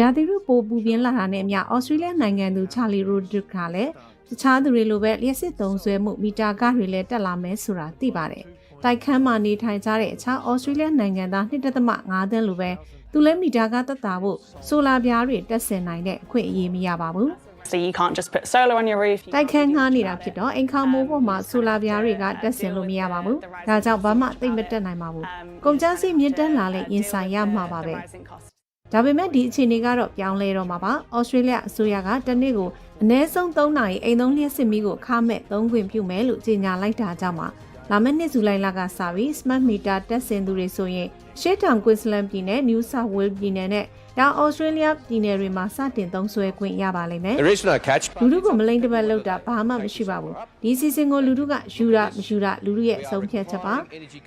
ဂျာတီရုပိုပူပြင်းလာတာနဲ့အမျှဩစတြေးလျနိုင်ငံသူချာလီရိုဒရစ်ကလည်းတခြားသူတွေလိုပဲလျှက်စစ်သုံးဆွဲမှုမီတာကတွေလည်းတက်လာမယ်ဆိုတာသိပါတယ်။တိုက်ခန်းမှာနေထိုင်ကြတဲ့အခြားဩစတြေးလျနိုင်ငံသား1.5သန်းလိုပဲသူလည်းမီတာကတက်တာဖို့ဆိုလာပြားတွေတက်ဆင်နိုင်တဲ့အခွင့်အရေးမရပါဘူး။ So you can't just put solar on your roof. တိုက်ခန်းငှားနေတာဖြစ်တော့အိမ်ခေါင်မိုးပေါ်မှာဆိုလာပြားတွေကတက်ဆင်လို့မရပါဘူး။ဒါကြောင့်ဘာမှသိမ့်မတက်နိုင်ပါဘူး။ကုန်ကျစရိတ်မြင့်တက်လာလဲရင်ဆိုင်ရမှာပါပဲ။ ဒါပေမဲ့ဒီအခြေအနေကတော့ပြောင်းလဲတော့မှာပါ။ဩစတြေးလျအစိုးရကတနေ့ကိုအနည်းဆုံး3နာရီအိမ်သုံးလျှက်စစ်မီးကိုခါမဲ့သုံးခွင့်ပြုမယ်လို့ကြေညာလိုက်တာကြောင့်မှာ လာမယ့်နှစ်ဇူလိုင်လကစပြီး smart meter တက်ဆင်သူတွေဆိုရင်ရှေ့တောင်ကွင်းစလန်ပြည်နယ် New South Wales ပြည်နယ်နဲ့တောင်ဩစတြေးလျပြည်နယ်တွေမှာစတင်သုံးစွဲခွင့်ရပါလိမ့်မယ် There is no catch. လူထုကိုမလိမ့်တစ်ပတ်လောက်တာဘာမှမရှိပါဘူးဒီစီစဉ်ကိုလူထုကယူတာမယူတာလူထုရဲ့အဆုံးဖြတ်ချက်ပါ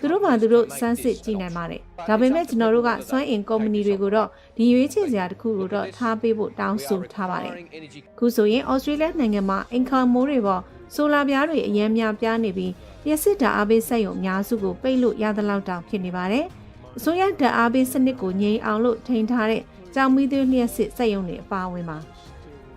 သူတို့မှသူတို့စမ်းစစ်ကြည့်နိုင်ပါတယ်ဒါပေမဲ့ကျွန်တော်တို့ကစွမ်းအင်ကုမ္ပဏီတွေကိုတော့ဒီရွေးချယ်စရာတစ်ခုကိုတော့ထားပေးဖို့တောင်းဆိုထားပါတယ်ခုဆိုရင်ဩစတြေးလျနိုင်ငံမှာအင်ကာမိုးတွေပေါ်ဆိုလာပြားတွေအများများပြားနေပြီး လျှက်စစ်ဓာတ်အားပေးစက်ရုံအများစုကိုပိတ်လို့ရသလောက်တောင်ဖြစ်နေပါတယ်အစိုးရဓာတ်အားပေးစနစ်ကိုငြိမ်အောင်လို့ထိန်းထားတဲ့ကြောင်မီးသွေးလျှက်စစ်စက်ရုံတွေအပါအဝင်ပါ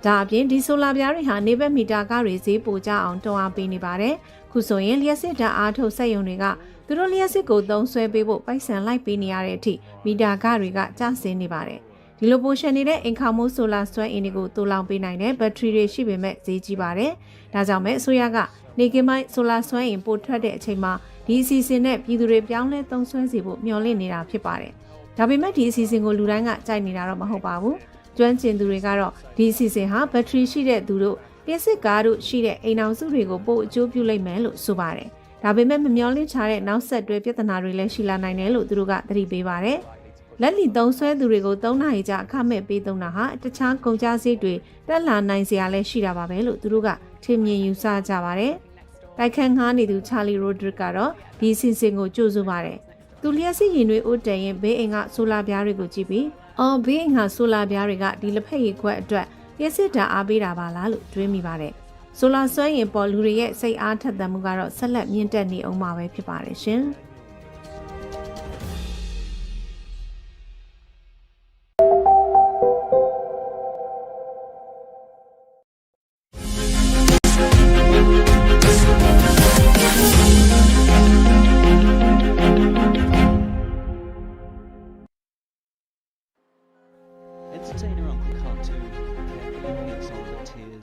ဒါအပြင်ဒီဆိုလာပြားတွေဟာနေဘက်မီတာကတွေဈေးပိုကြအောင်တွန်းအားပေးနေပါတယ်။ခုဆိုရင်လျှက်စစ်ဓာတ်အားထုတ်စက်ရုံတွေကသူတို့လျှက်စစ်ကိုသုံးဆွဲပေးဖို့ပိုက်ဆံလိုက်ပေးနေရတဲ့အထိမီတာကတွေကကျဆင်းနေပါတယ်။ ဒီလိုပိုရှင်နေတဲ့အိမ်ခေါင်မိုးဆိုလာစွမ်းအင်တွေကိုတူလောင်ပေးနိုင်တဲ့ဘက်ထရီတွေရှိပေမဲ့ဈေးကြီးပါတယ်။ဒါကြောင့်မဲ့အစိုးရကနေကင်းမိုင်းဆိုလာစွမ်းအင်ပို့ထွက်တဲ့အချိန်မှာဒီအစီအစဉ်နဲ့ပြည်သူတွေပြောင်းလဲသုံးစွဲစီဖို့မျှော်လင့်နေတာဖြစ်ပါတယ်။ဒါပေမဲ့ဒီအစီအစဉ်ကိုလူတိုင်းကကြိုက်နေတာတော့မဟုတ်ပါဘူး။ကျွမ်းကျင်သူတွေကတော့ဒီအစီအစဉ်ဟာဘက်ထရီရှိတဲ့သူတို့လျှက်စစ်ကားတို့ရှိတဲ့အိမ်အောင်စုတွေကိုပို့အကျိုးပြုလိမ့်မယ်လို့ဆိုပါတယ်။ဒါပေမဲ့မမျောလင့်ချတဲ့နောက်ဆက်တွဲပြဿနာတွေလည်းရှိလာနိုင်တယ်လို့သူတို့ကသတိပေးပါတယ်။ လက်လီသုံးဆွဲသူတွေကို၃နာရီကြာအခမဲ့ပေးသုံးတာဟာတခြားကုန်ကျစရိတ်တွေတက်လာနိုင်စရာလည်းရှိတာပါပဲလို့သူတို့ကထင်မြင်ယူဆကြပါတယ်။တိုက်ခန်းငှားနေသူချာလီရိုဒရစ်ကတော့ဒီအစီအစဉ်ကိုကြိုဆိုပါတယ်။သူလျှက်စစ်ရင်တွေအိုးတန်ရင်ဘေးအိမ်ကဆိုလာပြားတွေကိုကြည့်ပြီးအော်ဘေးအိမ်ကဆိုလာပြားတွေကဒီလက်ဖက်ရည်ခွက်အတွက်လျှက်စစ်ဓာတ်အားပေးတာပါလားလို့တွေးမိပါတယ်။ဆိုလာစွမ်းရင်ပေါ်လူတွေရဲ့စိတ်အားထက်သန်မှုကတော့ဆက်လက်မြင့်တက်နေအောင်မှာပဲဖြစ်ပါတယ်ရှင်။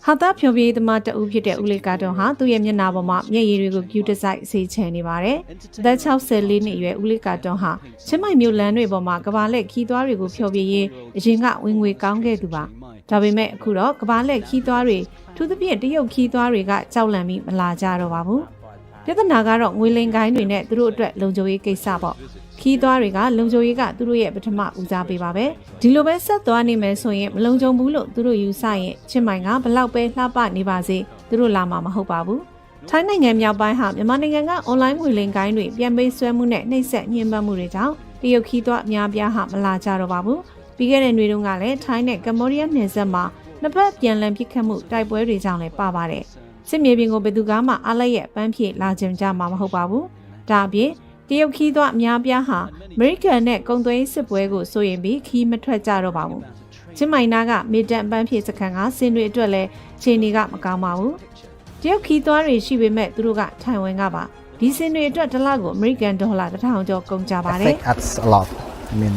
ဟာတာဖြောပြေးသမားတဦးဖြစ်တဲ့ဦးလေးကာတွန်ဟာသူ့ရဲ့မျက်နှာပေါ်မှာမျက်ရည်တွေကိုကျူးတစိုက်ဆေးချနေပါတယ်။အသက်64နှစ်အရွယ်ဦးလေးကာတွန်ဟာချင်းမိုင်မြို့လမ်းတွေပေါ်မှာကဘာလက်ခီးသွားတွေကိုဖြောပြေးရင်းအရင်ကဝင်ငွေကောင်းခဲ့သူပါ။ဒါပေမဲ့အခုတော့ကဘာလက်ခီးသွားတွေထူးသဖြင့်တရုတ်ခီးသွားတွေကကြောက်လန့်ပြီးမလာကြတော့ပါဘူး။ပြဿနာကတော့ငွေလိမ်ကိုင်းတွေနဲ့သူတို့အတွက်လုံခြုံရေးကိစ္စပေါ့။ ခီးသွားတွေကလုံခြုံရေးကသူတို့ရဲ့ပထမဦးစားပေးပါပဲဒီလိုပဲဆက်သွားနေမယ်ဆိုရင်မလုံခြုံဘူးလို့သူတို့ယူဆရင်ချစ်မိုင်ကဘလောက်ပဲလှပနေပါစေသူတို့လာမှာမဟုတ်ပါဘူးထိုင်းနိုင်ငံမြောက်ပိုင်းဟာမြန်မာနိုင်ငံကအွန်လိုင်းငွေလိမ်ကိုင်းတွေပြန်ပေးဆွဲမှုနဲ့နှိပ်စက်ညှဉ်းပန်းမှုတွေကြောင့်တရုတ်ခီးသွားအများပြားဟာမလာကြတော့ပါဘူးပြီးခဲ့တဲ့နေ့တုန်းကလည်းထိုင်းနဲ့ကမ္ဘောဒီးယားနယ်စပ်မှာနှစ်ဖက်ပြန်လည်ပစ်ခတ်မှုတိုက်ပွဲတွေကြောင့်လည်းပါပါတယ်စစ်မြေပြင်ကိုဘယ်သူကမှအားလက်ရဲ့ပန်းဖြေလာကြကြမှာမဟုတ်ပါဘူးဒါအပြင် တရုတ်ခီးသွားအများပြားဟာအမေရိကန်နဲ့ကုံသွင်းစစ်ပွဲကိုစိုးရင်ပြီးခီးမထွက်ကြတော့ပါဘူး။ချင်းမိုင်နာကမစ်တန်ပန်းဖြည့်စခန်းကစင်တွေအတွက်လည်းခြေနေကမကောင်းပါဘူး။တရုတ်ခီးသွားတွေရှိပေမဲ့သူတို့ကထိုင်ဝမ်ကပါဒီစင်တွေအတွက်တစ်လကိုအမေရိကန်ဒေါ်လာ1000ကျော်ကုန်ကြပါတယ် affect us a lot. I mean,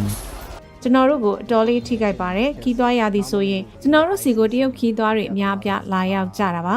ကျွန်တော်တို့ကိုအတော်လေးထိခိုက်ပါတယ်ခီးသွားရသည်ဆိုရင်ကျွန်တော်တို့စီကိုတရုတ်ခီးသွားတွေအများအပြားလာရောက်ကြတာပါ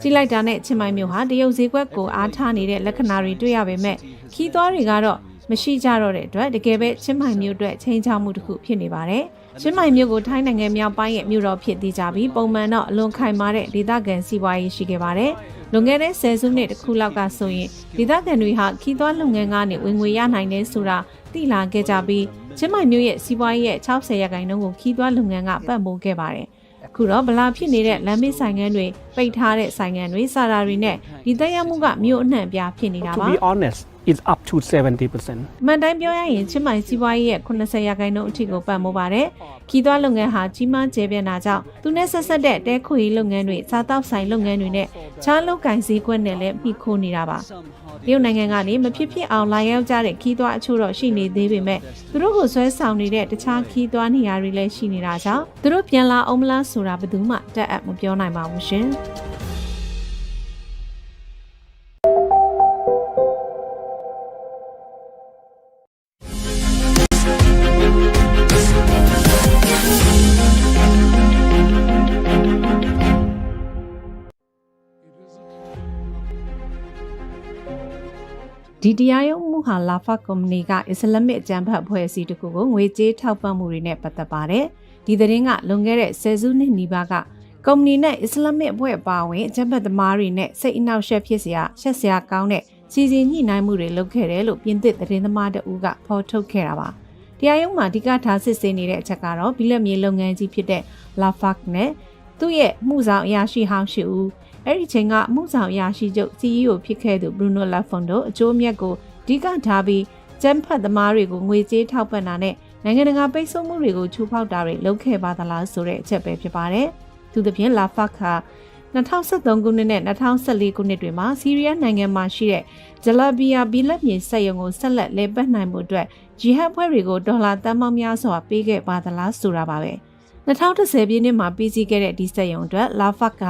ကြည့်လိုက်တာနဲ့ချင်းမိုင်မျိုးဟာတရုတ်ဈေးကွက်ကိုအားထားနေတဲ့လက္ခဏာတွေတွေ့ရပေမဲ့ခီးသွားတွေကတော့မရှိကြတော့တဲ့အတွက်တကယ်ပဲချင်းမိုင်မျိုးအတွက်ချိန်ချောက်မှုတစ်ခုဖြစ်နေပါတယ်ချင်းမိုင်မျိုးကိုထိုင်းနိုင်ငံမြောက်ပိုင်းရဲ့မြို့တော်ဖြစ်တည်ကြပြီးပုံမှန်တော့အလွန်ခိုင်မာတဲ့ဒေသခံစီးပွားရေးရှိခဲ့ပါတယ်လွန်ခဲ့တဲ့ဆယ်စုနှစ်တစ်ခုလောက်ကဆိုရင်ဒေသခံတွေဟာခီးသွားလုပ်ငန်းကနေဝင်ငွေရနိုင်တယ်ဆိုတာသိလာခဲ့ကြပြီးချင်းမိုင်မျိုးရဲ့စီးပွားရေးရဲ့60ရာခိုင်နှုန်းကိုခီးသွားလုပ်ငန်းကပံ့ပိုးခဲ့ပါတယ် အခုတော့ဗလာဖြစ်နေတဲ့လမ်းမဆိုင်ငန်းတွေပိတ်ထားတဲ့ဆိုင်ငန်းတွေစာရာတွေနဲ့ဒီတက်ရောက်မှုကမြို့အနှံ့ပြားဖြစ်နေတာ to ပါ be honest, it's up to 70%. အမှန်တိုင်းပြောရရင်ချင်းမိုင်စီးပွားရေးရဲ့80ရာခိုင်နှုန်းအထိကိုပံ့ပိုးပါတယ်။ခီးသွွားလုပ်ငန်းဟာကြီးမားကျယ်ပြန့်တာကြောင့်သူနဲ့ဆက်ဆက်တဲ့တဲခွေလုပ်ငန်းတွေစားတောက်ဆိုင်လုပ်ငန်းတွေနဲ့ခြားလုပ်ကင်စည်းကွက်နဲ့လည်းမိခိုးနေတာပါ။ တရုတ်နိုင်ငံကနေမဖြစ်ဖြစ်အောင်လာရောက်ကြတဲ့ခီးသွွားအချို့တော့ရှိနေသေးပေမဲ့သူတို့ကိုဆွဲဆောင်နေတဲ့တခြားခီးသွွားနေရာတွေလည်းရှိနေတာကြောင့်သူတို့ပြန်လာအောင်မလားဆိုတာဘယ်သူမှတက်အပ်မပြောနိုင်ပါဘူးရှင်။။ ဒီတရားရုံးမှုဟာလာဖတ်ကုမ္ပဏီကအစ္စလာမစ်အကြမ်းဖက်အဖွဲ့အစည်းတစ်ခုကိုငွေကြေးထောက်ပံ့မှုတွေနဲ့ပတ်သက်ပါတယ်။ဒီသတင်းကလွန်ခဲ့တဲ့ဆယ်စုနှစ်နီးပါးကကုမ္ပဏီနဲ့အစ္စလာမစ်အဖွဲ့အပါအဝင်အကြမ်းဖက်သမားတွေနဲ့စိတ်အနှောက်အယှက်ဖြစ်စရာရှက်စရာကောင်းတဲ့စီစဉ်ညှိနှိုင်းမှုတွေလုပ်ခဲ့တယ်လို့ပြင်သစ်သတင်းသမားတအူးကဖော်ထုတ်ခဲ့တာပါ။တရားရုံးမှာအဓိကထားစစ်ဆေးနေတဲ့အချက်ကတော့ဘီလက်မြေလုပ်ငန်းကြီးဖြစ်တဲ့ Lafarg နဲ့သူ့ရဲ့မှုဆောင်အရာရှိဟောင်းရှိဦး အဲ့ဒီချိန်ကမှုဆောင်အရာရှိချုပ် CEO ဖြစ်ခဲ့သူ Bruno Lafondo အကျိုးမြတ်ကိုအဓိကထားပြီးကျန်းဖတ်သမားတွေကိုငွေကြေးထောက်ပံ့တာနဲ့နိုင်ငံတကာပိတ်ဆို့မှုတွေကိုချိုးဖောက်တာတွေလုပ်ခဲ့ပါသလားဆိုတဲ့အချက်ပဲဖြစ်ပါတယ်။သူသဖြင့် Lafarg ဟာ2013ခုနှစ်နဲ့2014ခုနှစ်တွေမှာစီးရီးယားနိုင်ငံမှာရှိတဲ့ဂျလာဘီယာဘီလက်မြေစက်ရုံကိုဆက်လက်လဲပတ်နိုင်မှုအတွက်ဂျီဟတ်ဖွဲ့တွေကိုဒေါ်လာတန်ပေါင်းများစွာပေးခဲ့ပါသလားဆိုတာပါပဲ။ 2010ပြည့်နှစ်မှာပြီးစီးခဲ့တဲ့ဒီစက်ရုံအတွက် Lafarg က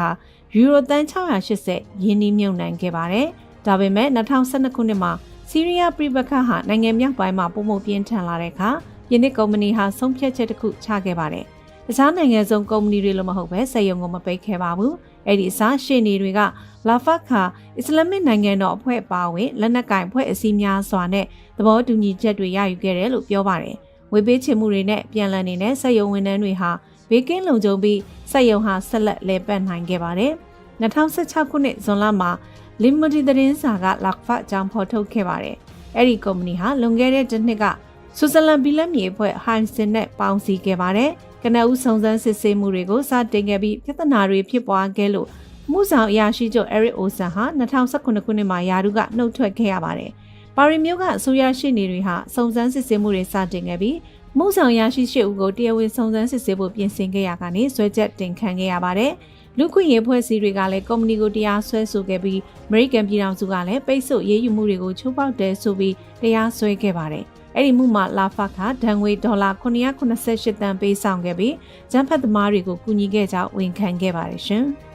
ယူရိုတန်680ရင်းနှီးမြှုပ်နှံခဲ့ပါတယ်။ဒါပေမဲ့2012ခုနှစ်မှာစီးရီးယားပြည်ပခတ်ဟာနိုင်ငံမြောက်ပိုင်းမှာပုံမှုပြင်းထန်လာတဲ့အခါယင်းနှစ်ကုမ္ပဏီဟာဆုံးဖြတ်ချက်တစ်ခုချခဲ့ပါတယ်။တခြားနိုင်ငံစုံကုမ္ပဏီတွေလိုမဟုတ်ပဲစက်ရုံကိုမပိတ်ခဲ့ပါဘူး။အဲ့ဒီအစားရှေ့နေတွေကလာဖတ်ခါအစ္စလာမစ်နိုင်ငံတော်အဖွဲ့ပါဝင်လက်နက်ကင်အဖွဲ့အစည်းများစွာနဲ့သဘောတူညီချက်တွေရယူခဲ့တယ်လို့ပြောပါတယ်။ဝေပေးချေမှုတွေနဲ့ပြန်လည်နေတဲ့စက်ရုံဝန်ထမ်းတွေဟာ ဘေးကင်းလုံခြုံပြီးစက်ရုံဟာဆက်လက်လဲပတ်နိုင်ခဲ့ပါတယ်။2016ခုနှစ်ဇွန်လမှာလင်မတီသတင်းစာကလက်ဖတ်အကြောင်းဖော်ထုတ်ခဲ့ပါတယ်။အဲ့ဒီကုမ္ပဏီဟာလွန်ခဲ့တဲ့တစ်နှစ်ကဆွစ်ဇာလန်ဘီလက်မြေအဖွဲ့ဟိုင်စင်နဲ့ပေါင်းစည်းခဲ့ပါတယ်။ကနအူးစုံစမ်းစစ်ဆေးမှုတွေကိုစတင်ခဲ့ပြီးပြဿနာတွေဖြစ်ပွားခဲ့လို့မှုဆောင်အရာရှိချုပ်အရစ်အိုဆန်ဟာ2019ခုနှစ်မှာယာရုကနှုတ်ထွက်ခဲ့ရပါတယ်။ပါရီမျိုးကအစိုးရရှိနေတွေဟာစုံစမ်းစစ်ဆေးမှုတွေစတင်ခဲ့ပြီး မှုဆောင်ရရှိရှိဦးကိုတရားဝင်စုံစမ်းစစ်ဆေးဖို့ပြင်ဆင်ခဲ့ရကနေဆွဲချက်တင်ခံခဲ့ရပါတယ်။လူခွင့်ရေးဖွဲ့စည်းတွေကလည်းကုမ္ပဏီကိုတရားစွဲဆိုခဲ့ပြီးအမေရိကန်ပြည်ထောင်စုကလည်းပိတ်ဆို့ရေးယူမှုတွေကိုချိုးဖောက်တယ်ဆိုပြီးတရားစွဲခဲ့ပါတယ်။အဲ့ဒီမှုမှာလာဖတ်ကဒဏ်ငွေဒေါ်လာ988တန်ပေးဆောင်ခဲ့ပြီးဂျမ်ဖတ်သမားတွေကိုကူညီခဲ့ကြောင်းဝန်ခံခဲ့ပါတယ်ရှင်။